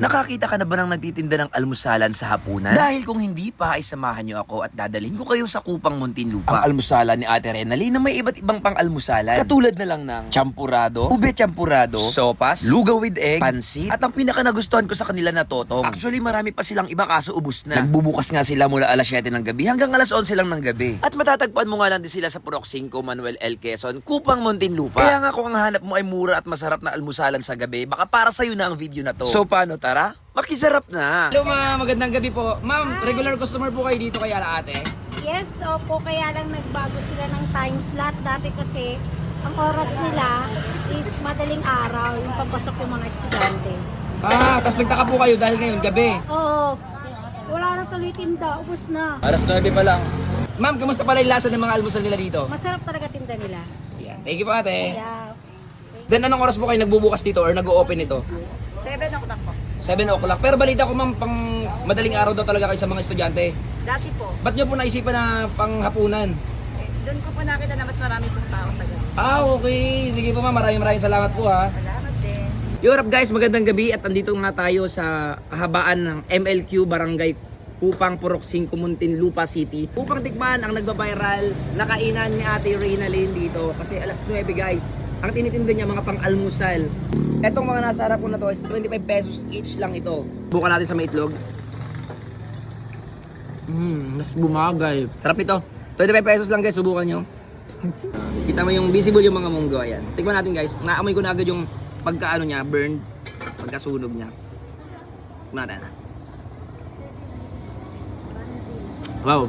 Nakakita ka na ba ng nagtitinda ng almusalan sa hapunan? Dahil kung hindi pa ay samahan niyo ako at dadalhin ko kayo sa Kupang Muntinlupa. Ang almusalan ni Ate Renali na may iba't ibang pang almusalan. Katulad na lang ng champurado, ube champurado, sopas, lugaw with egg, pansit, at ang pinaka nagustuhan ko sa kanila na totong. Actually marami pa silang iba kaso ubus na. Nagbubukas nga sila mula alas 7 ng gabi hanggang alas 11 lang ng gabi. At matatagpuan mo nga lang din sila sa Purok 5 Manuel L. Quezon, Kupang Muntinlupa. Kaya nga kung ang hanap mo ay mura at masarap na almusalan sa gabi, baka para sa'yo na ang video na to. So paano tara? Makisarap na! Hello mga magandang gabi po. Ma'am, regular customer po kayo dito kay Ala Ate. Yes, opo, kaya lang nagbago sila ng time slot. Dati kasi, ang oras nila is madaling araw, yung papasok yung mga estudyante. Ah, tapos nagtaka po kayo dahil ngayon gabi. Oo, wala na tuloy tinda, ubos na. Alas 9 pa lang. Ma'am, kamusta pala yung lasa ng mga almusal nila dito? Masarap talaga tinda nila. Yan. Thank you po ate. Yeah. Then anong oras po kayo nagbubukas dito or nag-open ito? 7 o'clock po. 7 o'clock. Pero balita ko ma'am, pang madaling araw daw talaga kayo sa mga estudyante. Dati po, Ba't nyo po naisipan na pang hapunan? eh, doon ko po nakita na mas marami pong tao sa gabi. Ah, okay. Sige po ma'am, maraming maraming salamat po ha. Salamat din. Yo up guys, magandang gabi at andito nga tayo sa kahabaan ng MLQ Barangay Kupang Purok 5 Muntinlupa City. Upang tikman ang nagbabiral na kainan ni Ate Reyna Lane dito. Kasi alas 9 guys ang tinitinda niya mga pang-almusal. Etong mga nasa harap ko na to is 25 pesos each lang ito. Bukan natin sa may itlog. Mmm, mas bumagay. Sarap ito 25 pesos lang guys, subukan nyo. Kita mo yung visible yung mga munggo, ayan. Tignan natin guys, naamoy ko na agad yung pagkaano niya, burn, pagkasunog niya. Tignan natin. Wow.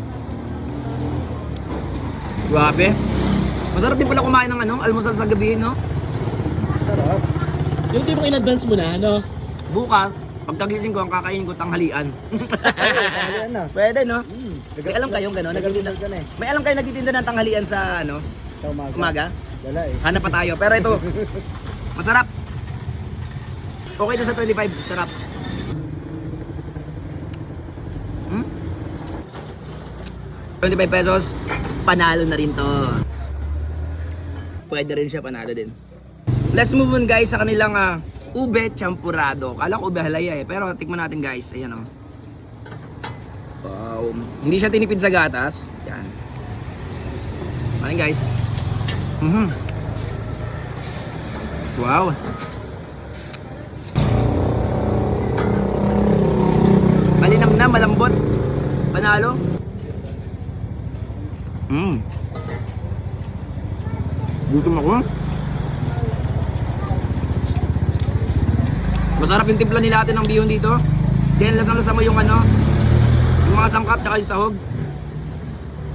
Grabe. Masarap din pala kumain ng ano, almusal sa gabi, no? Yung tipong in-advance mo na, ano? Bukas, pagkagising ko, ang kakainin ko tanghalian. Pwede, no? May alam kayong gano'n? Nagtitinda, may alam kayo nagtitinda ng tanghalian sa ano? Sa umaga. Umaga? Wala eh. Hanap pa tayo. Pero ito, masarap. Okay na sa 25, sarap. 25 pesos, panalo na rin to. Pwede rin siya panalo din. Let's move on guys sa kanilang ah, ube champurado. Kala ko ube halaya eh, pero tikman natin guys. Ayan oh. Wow. Hindi siya tinipid sa gatas. Yan. Ayan guys. Mhm. Wow. Malinam na, malambot. Panalo. Mm. Gutom ako. Masarap yung timpla nila atin ng bihon dito. Then lasang-lasa mo yung ano, yung mga sangkap tsaka yung sahog.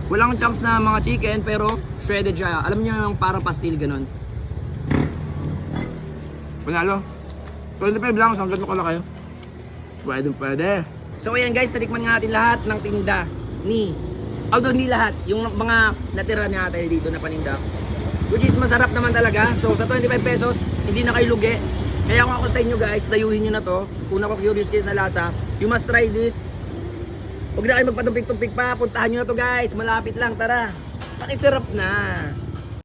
Walang chunks na mga chicken pero shredded siya. Alam niyo yung parang pastil ganun. Panalo. 25 lang, sangkat mo kala kayo. Pwede, pwede. So ayan guys, natikman nga natin lahat ng tinda ni Although hindi lahat, yung mga natira niya tayo dito na paninda. Which is masarap naman talaga. So sa 25 pesos, hindi na kayo lugi. Kaya kung ako sa inyo guys, dayuhin nyo na to. Kung ako curious kayo sa lasa, you must try this. Huwag na kayo magpatumpik-tumpik pa. Puntahan nyo na to guys. Malapit lang. Tara. Pakisarap na.